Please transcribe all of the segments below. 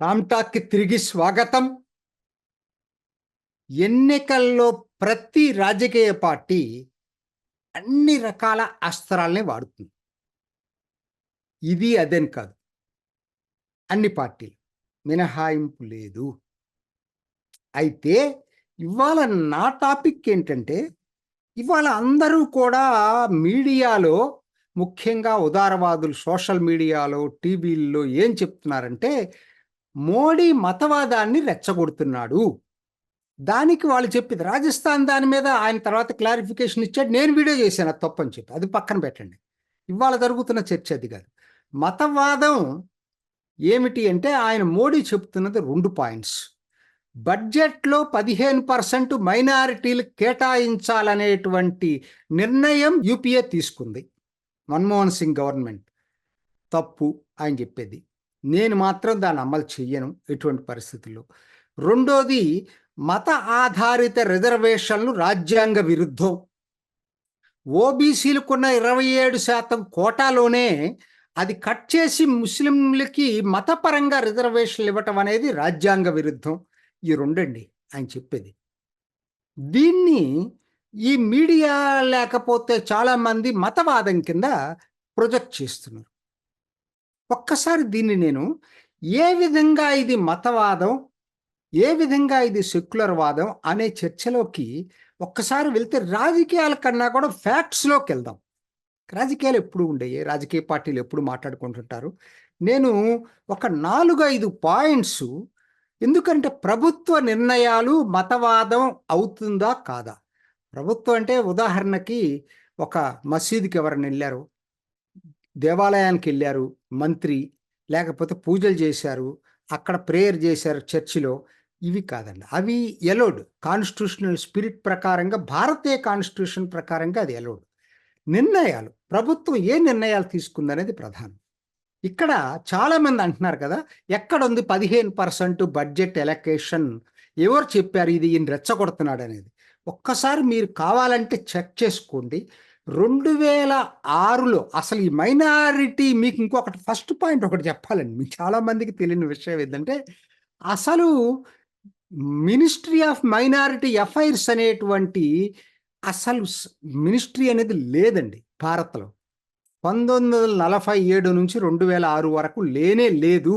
రామ్టాక్కి తిరిగి స్వాగతం. ఎన్నికల్లో ప్రతి రాజకీయ పార్టీ అన్ని రకాల అస్త్రాలని వాడుతుంది. ఇది అదేని కాదు. అన్ని పార్టీలు మినహాయింపు లేదు. అయితే ఇవాళ నా టాపిక్ ఏంటంటే ఇవాళ అందరూ కూడా మీడియాలో ముఖ్యంగా ఉదారవాదులు సోషల్ మీడియాలో టీవీల్లో ఏం చెప్తున్నారంటే మోడీ మతవాదాన్ని రెచ్చగొడుతున్నాడు. దానికి వాళ్ళు చెప్పింది రాజస్థాన్ దాని మీద ఆయన తర్వాత క్లారిఫికేషన్ ఇచ్చాడు. నేను వీడియో చేశాను అది తప్పని చెప్పి. అది పక్కన పెట్టండి. ఇవాళ జరుగుతున్న చర్చ అది కాదు. మతవాదం ఏమిటి అంటే ఆయన మోడీ చెప్తున్నది రెండు పాయింట్స్. బడ్జెట్లో పదిహేను పర్సెంట్ మైనారిటీలు కేటాయించాలనేటువంటి నిర్ణయం యూపీఏ తీసుకుంది. మన్మోహన్ సింగ్ గవర్నమెంట్. తప్పు ఆయన చెప్పేది. నేను మాత్రం దాన్ని అమలు చెయ్యను ఎటువంటి పరిస్థితుల్లో. రెండోది మత ఆధారిత రిజర్వేషన్లు రాజ్యాంగ విరుద్ధం. ఓబీసీలకున్న ఇరవై ఏడు శాతం కోటాలోనే అది కట్ చేసి ముస్లింలకి మతపరంగా రిజర్వేషన్లు ఇవ్వటం అనేది రాజ్యాంగ విరుద్ధం. ఈ రెండండి ఆయన చెప్పేది. దీన్ని ఈ మీడియా లేకపోతే చాలామంది మతవాదం కింద ప్రొజెక్ట్ చేస్తున్నారు. ఒక్కసారి దీన్ని నేను ఏ విధంగా ఇది మతవాదం ఏ విధంగా ఇది సెక్యులర్ వాదం అనే చర్చలోకి ఒక్కసారి వెళ్తే రాజకీయాల కన్నా కూడా ఫ్యాక్ట్స్లోకి వెళ్దాం. రాజకీయాలు ఎప్పుడు ఉండేవి రాజకీయ పార్టీలు ఎప్పుడు మాట్లాడుకుంటుంటారు? నేను ఒక నాలుగు ఐదు పాయింట్స్ ఎందుకంటే ప్రభుత్వ నిర్ణయాలు మతవాదం అవుతుందా కాదా? ప్రభుత్వం అంటే ఉదాహరణకి ఒక మసీదుకి ఎవరైనా వెళ్ళారు దేవాలయానికి వెళ్ళారు మంత్రి లేకపోతే పూజలు చేశారు అక్కడ ప్రేయర్ చేశారు చర్చిలో. ఇవి కాదండి. అవి ఎలోడ్ కాన్స్టిట్యూషనల్ స్పిరిట్ ప్రకారంగా భారతీయ కాన్స్టిట్యూషన్ ప్రకారంగా అది ఎలోడ్ నిర్ణయాలు ప్రభుత్వం ఏ నిర్ణయాలు తీసుకుందనేది ప్రధానం. ఇక్కడ చాలామంది అంటున్నారు కదా ఎక్కడ ఉంది పదిహేను పర్సెంట్ బడ్జెట్ ఎలకేషన్ ఎవరు చెప్పారు ఇది ఈయన రెచ్చగొడుతున్నాడు అనేది ఒక్కసారి మీరు కావాలంటే చెక్ చేసుకోండి. రెండు వేల ఆరులో అసలు ఈ మైనారిటీ మీకు ఇంకొకటి ఫస్ట్ పాయింట్ ఒకటి చెప్పాలండి. మీకు చాలామందికి తెలియని విషయం ఏంటంటే అసలు మినిస్ట్రీ ఆఫ్ మైనారిటీ అఫైర్స్ అనేటువంటి అసలు మినిస్ట్రీ అనేది లేదండి భారత్లో. పంతొమ్మిది వందల నలభై ఏడు నుంచి రెండు వేల ఆరు వరకు లేనే లేదు.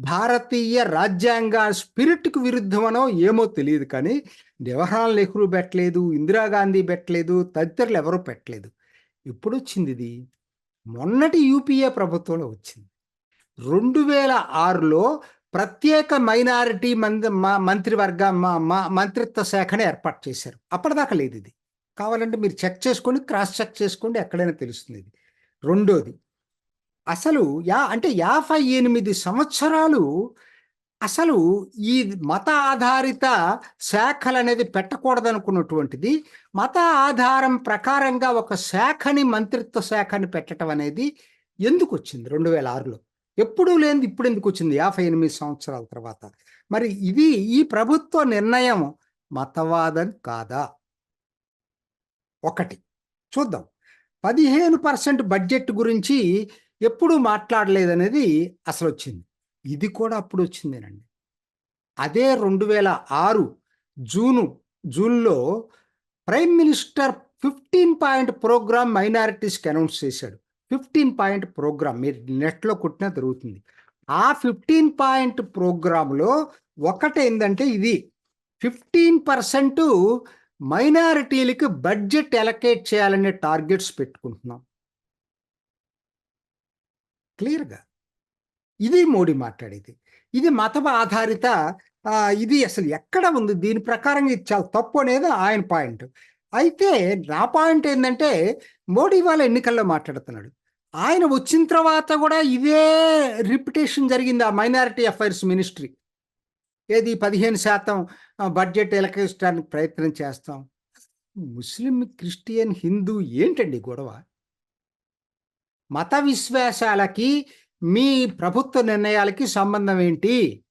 భారతీయ రాజ్యాంగ స్పిరిట్కు విరుద్ధమనో ఏమో తెలియదు కానీ జవహర్లాల్ నెహ్రూ పెట్టలేదు ఇందిరాగాంధీ పెట్టలేదు తదితరులు ఎవరూ పెట్టలేదు. ఎప్పుడు వచ్చింది ఇది? మొన్నటి యూపీఏ ప్రభుత్వంలో వచ్చింది. రెండు వేల ఆరులో ప్రత్యేక మైనారిటీ మంది మంత్రివర్గ మంత్రిత్వ శాఖని ఏర్పాటు చేశారు. అప్పటిదాకా లేదు ఇది. కావాలంటే మీరు చెక్ చేసుకోండి క్రాస్ చెక్ చేసుకోండి ఎక్కడైనా తెలుస్తుంది ఇది. రెండోది. అసలు యా అంటే యాభై ఎనిమిది సంవత్సరాలు అసలు ఈ మత ఆధారిత శాఖలు అనేది పెట్టకూడదనుకున్నటువంటిది. మత ఆధారం ప్రకారంగా ఒక శాఖని మంత్రిత్వ శాఖని పెట్టడం అనేది ఎందుకు వచ్చింది రెండు వేల ఆరులో ఎప్పుడూ లేనిది ఇప్పుడు ఎందుకు వచ్చింది యాభై ఎనిమిది సంవత్సరాల తర్వాత? మరి ఇది ఈ ప్రభుత్వ నిర్ణయం మతవాదం కాదా? ఒకటి. చూద్దాం. పదిహేను పర్సెంట్ బడ్జెట్ గురించి ఎప్పుడూ మాట్లాడలేదనేది అసలు వచ్చింది ఇది కూడా అప్పుడు వచ్చిందేనండి అదే రెండు వేల ఆరు జూను జూన్లో prime minister fifteen point programme మైనారిటీస్కి announce చేశాడు. ఫిఫ్టీన్ పాయింట్ ప్రోగ్రామ్ మీరు నెట్లో కొట్టినా దొరుకుతుంది ఆ ఫిఫ్టీన్ పాయింట్ ప్రోగ్రాంలో ఒకటి ఏంటంటే ఇది ఫిఫ్టీన్ పర్సెంట్ మైనారిటీలకి బడ్జెట్ ఎలకేట్ చేయాలనే టార్గెట్స్ పెట్టుకుంటున్నాం. క్లియర్గా? ఇది మోడీ మాట్లాడేది. ఇది మత ఆధారిత ఇది అసలు ఎక్కడ ఉంది? దీని ప్రకారం ఇది చాలా తప్పు అనేది ఆయన పాయింట్. అయితే నా పాయింట్ ఏంటంటే మోడీ వాళ్ళ ఎన్నికల్లో మాట్లాడుతున్నాడు. ఆయన వచ్చిన తర్వాత కూడా ఇదే రిపిటేషన్ జరిగింది ఆ మైనారిటీ అఫైర్స్ మినిస్ట్రీ. ఏది పదిహేను శాతం బడ్జెట్ ఎలకేయడానికి ప్రయత్నం చేస్తాం. ముస్లిం క్రిస్టియన్ హిందూ ఏంటండి గొడవ? మత విశ్వాసాలకి మీ ప్రభుత్వ నిర్ణయాలకి సంబంధం ఏంటి?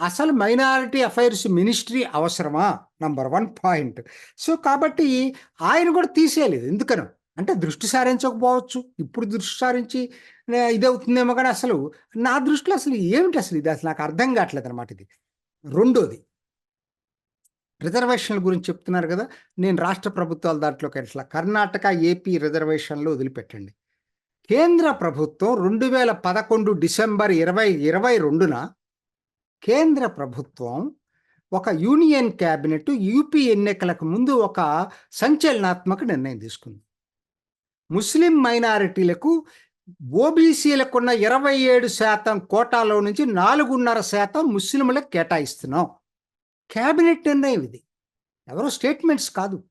అసలు మైనారిటీ అఫైర్స్ మినిస్ట్రీ అవసరమా? Number one point. సో కాబట్టి ఆయన కూడా తీసేయలేదు. ఎందుకనో? అంటే దృష్టి సారించకపోవచ్చు. ఇప్పుడు దృష్టి సారించి ఇదవుతుందేమో ఇది అవుతుందేమో కానీ అసలు నా దృష్టిలో అసలు ఏమిటి అసలు ఇది? అసలు నాకు అర్థం కావట్లేదు అనమాట ఇది. రెండోది. రిజర్వేషన్ల గురించి చెప్తున్నారు కదా నేను రాష్ట్ర ప్రభుత్వాల దాంట్లోకి అట్లా కర్ణాటక ఏపీ రిజర్వేషన్లు వదిలిపెట్టండి. కేంద్ర ప్రభుత్వం రెండు వేల పదకొండు డిసెంబర్ ఇరవై ఇరవై రెండున కేంద్ర ప్రభుత్వం ఒక యూనియన్ క్యాబినెట్ యూపీ ఎన్నికలకు ముందు ఒక సంచలనాత్మక నిర్ణయం తీసుకుంది. ముస్లిం మైనారిటీలకు ఓబీసీలకున్న ఇరవై ఏడు శాతం కోటాలో నుంచి నాలుగున్నర శాతం ముస్లింలకు కేటాయిస్తున్నాం. క్యాబినెట్ నిర్ణయం ఇది. ఎవరో స్టేట్మెంట్స్ కాదు.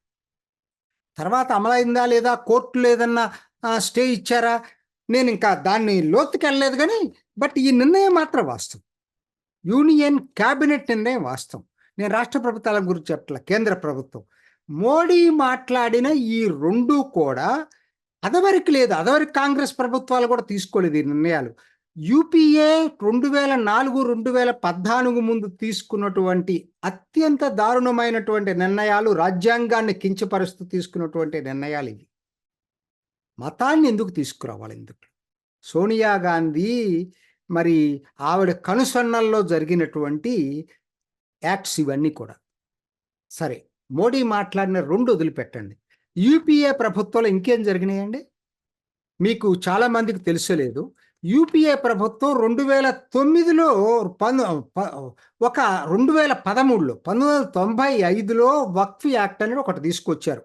తర్వాత అమలైందా లేదా కోర్టు ఏదన్నా స్టే ఇచ్చారా? నేను ఇంకా దాన్ని లోతుకి వెళ్ళలేదు కానీ బట్ ఈ నిర్ణయం మాత్రం వాస్తవం. యూనియన్ క్యాబినెట్ నిర్ణయం వాస్తవం. నేను రాష్ట్ర ప్రభుత్వాల గురించి చెప్పట్ల కేంద్ర ప్రభుత్వం. మోడీ మాట్లాడిన ఈ రెండు కూడా అదవరికి లేదు. అదవరికి కాంగ్రెస్ ప్రభుత్వాలు కూడా తీసుకోలేదు ఈ నిర్ణయాలు. యూపీఏ రెండు వేల నాలుగు రెండు వేల పద్నాలుగు ముందు తీసుకున్నటువంటి అత్యంత దారుణమైనటువంటి నిర్ణయాలు రాజ్యాంగాన్ని కించపరుస్తూ తీసుకున్నటువంటి నిర్ణయాలు ఇవి. మతాన్ని ఎందుకు తీసుకురావాలి ఎందుకు సోనియా గాంధీ మరి ఆవిడ కనుసన్నల్లో జరిగినటువంటి యాక్ట్స్ ఇవన్నీ కూడా. సరే మోడీ మాట్లాడిన రెండు వదిలిపెట్టండి. యూపీఏ ప్రభుత్వంలో ఇంకేం జరిగినాయండి? మీకు చాలా మందికి తెలుసలేదు. యూపీఏ ప్రభుత్వం రెండు వేల తొమ్మిదిలో పను ఒక రెండు వేల పదమూడులో పంతొమ్మిది వందల తొంభై ఐదులో వక్ఫ్ యాక్ట్ అనేది ఒకటి తీసుకొచ్చారు.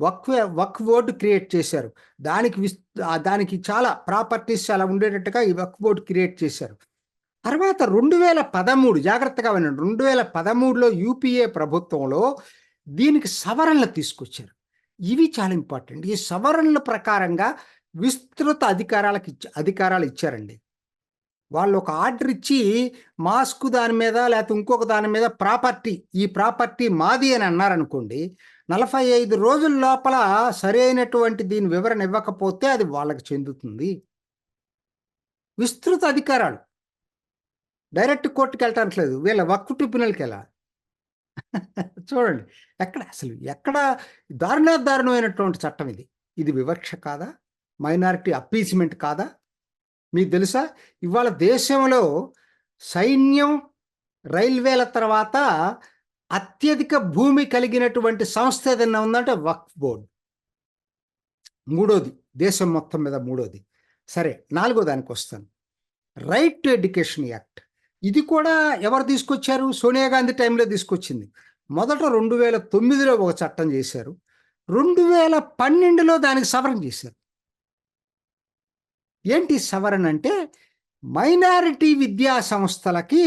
వక్ఫ్ వక్ఫ్ బోర్డు క్రియేట్ చేశారు. దానికి విస్ దానికి చాలా ప్రాపర్టీస్ చాలా ఉండేటట్టుగా ఈ వక్ఫ్ బోర్డు క్రియేట్ చేశారు. తర్వాత రెండు వేల పదమూడు జాగ్రత్తగా వినండి రెండు వేల పదమూడులో యూపీఏ ప్రభుత్వంలో దీనికి సవరణలు తీసుకొచ్చారు. ఇవి చాలా ఇంపార్టెంట్. ఈ సవరణల ప్రకారంగా విస్తృత అధికారాలకు ఇచ్చ అధికారాలు ఇచ్చారండి. వాళ్ళు ఒక ఆర్డర్ ఇచ్చి మాస్క్ దాని మీద లేకపోతే ఇంకొక దాని మీద ప్రాపర్టీ ఈ ప్రాపర్టీ మాది అని అన్నారనుకోండి నలభై ఐదు రోజుల లోపల సరైనటువంటి దీని వివరణ ఇవ్వకపోతే అది వాళ్ళకి చెందుతుంది. విస్తృత అధికారాలు. డైరెక్ట్ కోర్టుకి వెళ్ళటానికి లేదు. వీళ్ళ వక్కు ట్రిబ్యునల్కి వెళ్ళాలి. చూడండి ఎక్కడ అసలు ఎక్కడ దారుణ దారుణమైనటువంటి చట్టం ఇది. ఇది వివక్ష కాదా? మైనారిటీ అప్పీస్మెంట్ కాదా? మీకు తెలుసా? ఇవాళ దేశంలో సైన్యం రైల్వేల తర్వాత అత్యధిక భూమి కలిగినటువంటి సంస్థ ఏదైనా ఉందంటే వక్ఫ్ బోర్డ్. మూడోది దేశం మొత్తం మీద మూడోది. సరే నాలుగో దానికి వస్తాను. Right to education act. ఇది కూడా ఎవరు తీసుకొచ్చారు? సోనియా గాంధీ టైంలో తీసుకొచ్చింది. మొదట రెండు వేల తొమ్మిదిలో ఒక చట్టం చేశారు. రెండు వేల పన్నెండులో దానికి సవరణ చేశారు. ఏంటి సవరణ అంటే మైనారిటీ విద్యా సంస్థలకి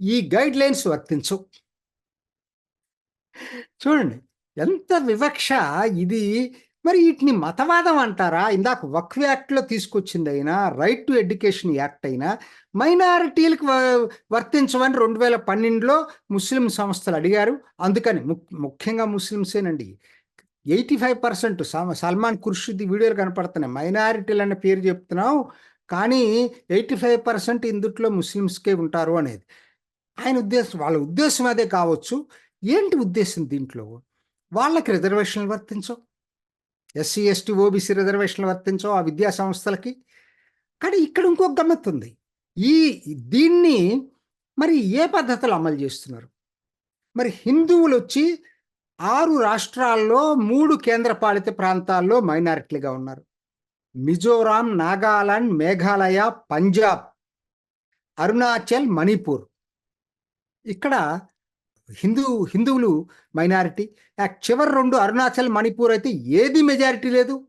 ఈ గైడ్ లైన్స్ వర్తించవు చూడండి ఎంత వివక్ష ఇది. మరి వీటిని మతవాదం అంటారా? ఇందాక వక్ఫ్ యాక్ట్లో తీసుకొచ్చింది అయినా రైట్ టు ఎడ్యుకేషన్ యాక్ట్ అయినా మైనారిటీలకు వర్తించమని రెండు వేల పన్నెండులో ముస్లిం సంస్థలు అడిగారు. అందుకని ముఖ్యంగా ముస్లిమ్సేనండి eighty five percent Salman Khurshid వీడియోలు కనపడుతున్నాయి. మైనారిటీలు అనే పేరు చెప్తున్నాం కానీ ఎయిటీ ఫైవ్ పర్సెంట్ ఇందుట్లో ముస్లిమ్స్కే ఉంటారు అనేది. ఆయన ఉద్దేశం వాళ్ళ ఉద్దేశం అదే కావచ్చు. ఏంటి ఉద్దేశం దీంట్లో? వాళ్ళకి రిజర్వేషన్లు వర్తించవు. ఎస్సీ ఎస్టీ ఓబీసీ రిజర్వేషన్లు వర్తించవు ఆ విద్యా సంస్థలకి. కానీ ఇక్కడ ఇంకొక గమ్మత్తు ఉంది. ఈ దీన్ని మరి ఏ పద్ధతిలో అమలు చేస్తున్నారు? మరి హిందువులు వచ్చి ఆరు రాష్ట్రాల్లో మూడు కేంద్రపాలిత ప్రాంతాల్లో మైనారిటీలుగా ఉన్నారు. మిజోరాం నాగాలాండ్ మేఘాలయ పంజాబ్ అరుణాచల్ మణిపూర్. ఇక్కడ హిందూ హిందువులు మైనారిటీ. ఆ చివరి రెండు అరుణాచల్ మణిపూర్ అయితే ఏది మెజారిటీ లేదు.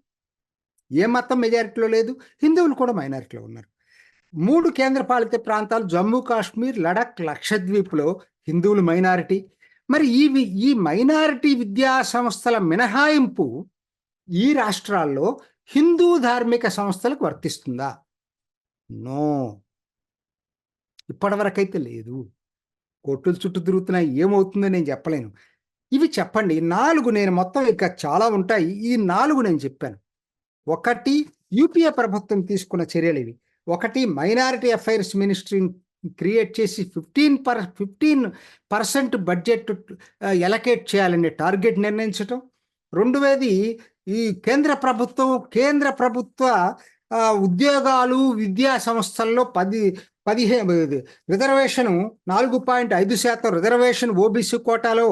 ఏ మతం మెజారిటీలో లేదు. హిందువులు కూడా మైనారిటీలో ఉన్నారు. మూడు కేంద్రపాలిత ప్రాంతాలు జమ్మూ కాశ్మీర్ లడక్ లక్షద్వీప్లో హిందువులు మైనారిటీ. మరి ఈ ఈ మైనారిటీ విద్యా సంస్థల మినహాయింపు ఈ రాష్ట్రాల్లో హిందూ ధార్మిక సంస్థలకు వర్తిస్తుందా? నో. ఇప్పటివరకైతే లేదు. కోర్టుల చుట్టూ తిరుగుతున్నాయి ఏమవుతుందో నేను చెప్పలేను. ఇవి చెప్పండి నాలుగు నేను మొత్తం ఇంకా చాలా ఉంటాయి. ఈ నాలుగు నేను చెప్పాను. ఒకటి యూపీఏ ప్రభుత్వం తీసుకున్న చర్యలు ఇవి. ఒకటి మైనారిటీ అఫైర్స్ మినిస్ట్రీని క్రియేట్ చేసి fifteen per fifteen percent budget allocate చేయాలనే టార్గెట్ నిర్ణయించటం. రెండవది ఈ కేంద్ర ప్రభుత్వం కేంద్ర ప్రభుత్వ ఉద్యోగాలు విద్యా సంస్థల్లో పది పదిహేను రిజర్వేషన్ నాలుగు పాయింట్ ఐదు శాతం రిజర్వేషన్ ఓబీసీ కోటాలో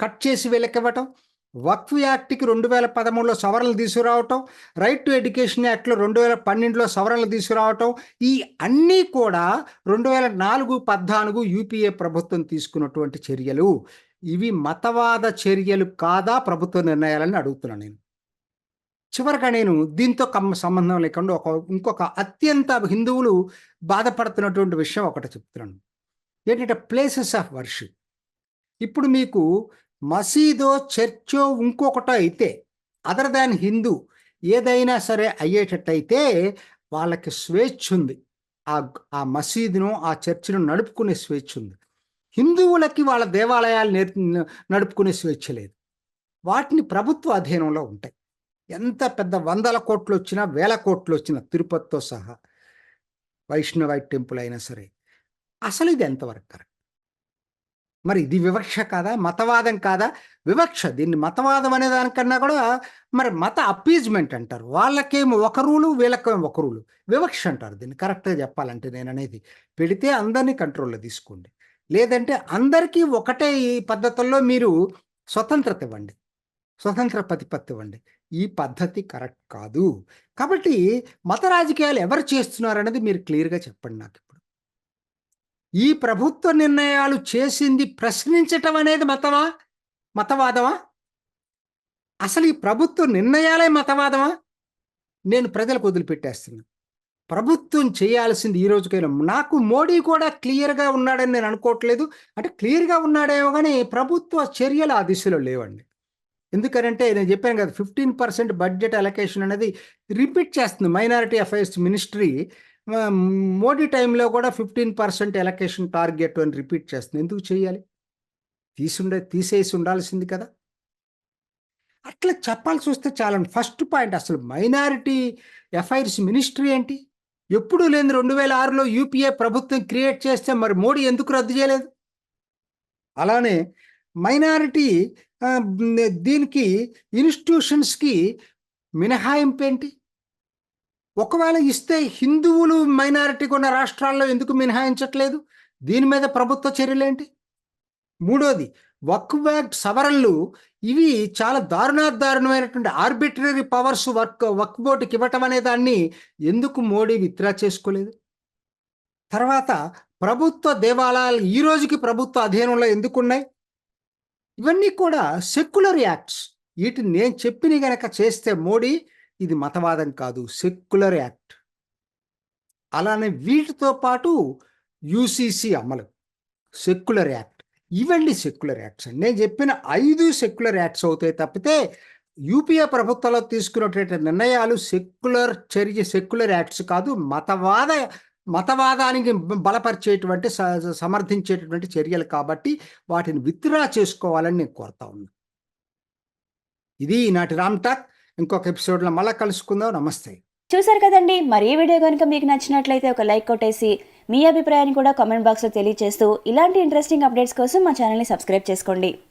కట్ చేసి వీళ్ళకివ్వటం వక్ఫ్ యాక్ట్కి రెండు వేల పదమూడులో సవరణలు తీసుకురావటం రైట్ టు ఎడ్యుకేషన్ యాక్ట్లో రెండు వేల పన్నెండులో సవరణలు తీసుకురావటం ఈ అన్నీ కూడా రెండు వేల నాలుగు పద్నాలుగు యూపీఏ ప్రభుత్వం తీసుకున్నటువంటి చర్యలు. ఇవి మతవాద చర్యలు కాదా ప్రభుత్వ నిర్ణయాలని అడుగుతున్నాను నేను. చివరిగా నేను దీంతో కమ్మ సంబంధం లేకుండా ఒక ఇంకొక అత్యంత హిందువులు బాధపడుతున్నటువంటి విషయం ఒకటి చెప్తున్నాను. ఏంటంటే ప్లేసెస్ ఆఫ్ వర్షిప్ ఇప్పుడు మీకు మసీదో చర్చో ఇంకొకటో అయితే అదర్ దాన్ హిందూ ఏదైనా సరే అయ్యేటట్టయితే వాళ్ళకి స్వేచ్ఛ ఉంది. ఆ ఆ మసీదును ఆ చర్చిను నడుపుకునే స్వేచ్ఛ ఉంది. హిందువులకి వాళ్ళ దేవాలయాలు నేర్ నడుపుకునే స్వేచ్ఛ లేదు. వాటిని ప్రభుత్వ అధీనంలో ఉంటాయి. ఎంత పెద్ద వందల కోట్లు వచ్చినా వేల కోట్లు వచ్చినా తిరుపతితో సహా వైష్ణవైట్ టెంపుల్ అయినా సరే అసలు ఇది ఎంతవరకు కరెక్ట్? మరి ఇది వివక్ష కాదా? మతవాదం కాదా? వివక్ష. దీన్ని మతవాదం అనే దానికన్నా కూడా మరి మత అప్పీజ్మెంట్ అంటారు. వాళ్ళకేమో ఒక రూలు వీళ్ళకేమో ఒక రూలు. వివక్ష అంటారు దీన్ని. కరెక్ట్గా చెప్పాలంటే నేను అనేది. పెడితే అందరినీ కంట్రోల్లో తీసుకోండి. లేదంటే అందరికీ ఒకటే ఈ పద్ధతుల్లో మీరు స్వతంత్రత ఇవ్వండి. స్వతంత్ర ప్రతిపత్తి ఇవ్వండి. ఈ పద్ధతి కరెక్ట్ కాదు. కాబట్టి మత రాజకీయాలు ఎవరు చేస్తున్నారు అనేది మీరు క్లియర్గా చెప్పండి నాకు ఇప్పుడు. ఈ ప్రభుత్వ నిర్ణయాలు చేసింది ప్రశ్నించటం అనేది మతమా? మతవాదమా? అసలు ఈ ప్రభుత్వ నిర్ణయాలే మతవాదమా? నేను ప్రజలకు వదిలిపెట్టేస్తున్నాను. ప్రభుత్వం చేయాల్సింది ఈ రోజుకైనా. నాకు మోడీ కూడా క్లియర్గా ఉన్నాడని నేను అనుకోవట్లేదు. అంటే క్లియర్గా ఉన్నాడేమో కానీ ప్రభుత్వ చర్యలు ఆ దిశలో లేవండి. ఎందుకనంటే నేను చెప్పాను కదా ఫిఫ్టీన్ పర్సెంట్ బడ్జెట్ అలొకేషన్ అనేది రిపీట్ చేస్తుంది. మైనారిటీ అఫైర్స్ మినిస్ట్రీ మోడీ టైంలో కూడా ఫిఫ్టీన్ పర్సెంట్ ఎలకేషన్ టార్గెట్ అని రిపీట్ చేస్తుంది. ఎందుకు చేయాలి? తీసుండే తీసేసి ఉండాల్సింది కదా. అట్లా చెప్పాల్సి వస్తే చాలా ఫస్ట్ పాయింట్ అసలు మైనారిటీ అఫైర్స్ మినిస్ట్రీ ఏంటి? ఎప్పుడు లేని రెండు వేల ఆరులో యూపీఏ ప్రభుత్వం క్రియేట్ చేస్తే మరి మోడీ ఎందుకు రద్దు చేయలేదు? అలానే మైనారిటీ దీనికి ఇన్స్టిట్యూషన్స్కి మినహాయింపు ఏంటి ఒకవేళ ఇస్తే హిందువులు మైనారిటీగా ఉన్న రాష్ట్రాల్లో ఎందుకు మినహాయించట్లేదు? దీని మీద ప్రభుత్వ చర్యలేంటి? మూడోది వక్ యాక్ట్ సవరణలు ఇవి చాలా దారుణాదారుణమైనటువంటి ఆర్బిటరీ పవర్స్ వర్క్ వక్ బోర్డుకి ఇవ్వటం అనే దాన్ని ఎందుకు మోడీ విత్డ్రా చేసుకోలేదు? తర్వాత ప్రభుత్వ దేవాలయాలు ఈ రోజుకి ప్రభుత్వ అధీనంలో ఎందుకు ఉన్నాయి ఇవన్నీ కూడా సెక్యులర్ యాక్ట్స్. వీటిని నేను చెప్పిన గనక చేస్తే మోడీ ఇది మతవాదం కాదు సెక్యులర్ యాక్ట్. అలానే వీటితో పాటు యూసీసీ అమలు సెక్యులర్ యాక్ట్. ఇవన్నీ సెక్యులర్ యాక్ట్స్ నేను చెప్పిన ఐదు సెక్యులర్ యాక్ట్స్ అవుతాయి తప్పితే యూపీఏ ప్రభుత్వంలో తీసుకున్నటువంటి నిర్ణయాలు సెక్యులర్ చర్య సెక్యులర్ యాక్ట్స్ కాదు మతవాద మతవాదానికి బలపరిచేటువంటి స- సమర్థించేటటువంటి చర్యలు కాబట్టి వాటిని విత్డ్రా చేసుకోవాలని నేను కోరుతా ఉన్నాను ఇది ఈనాటి రామ్ టాక్. ఇంకొక ఎపిసోడ్లో మళ్ళీ కలుసుకుందాం. నమస్తే. చూసారు కదండి. మరి ఈ వీడియో కనుక మీకు నచ్చినట్లయితే ఒక లైక్ కొట్టేసి మీ అభిప్రాయాన్ని కూడా కామెంట్ బాక్స్లో తెలియజేస్తూ ఇలాంటి ఇంట్రెస్టింగ్ అప్డేట్స్ కోసం మా ఛానల్ని సబ్స్క్రైబ్ చేసుకోండి.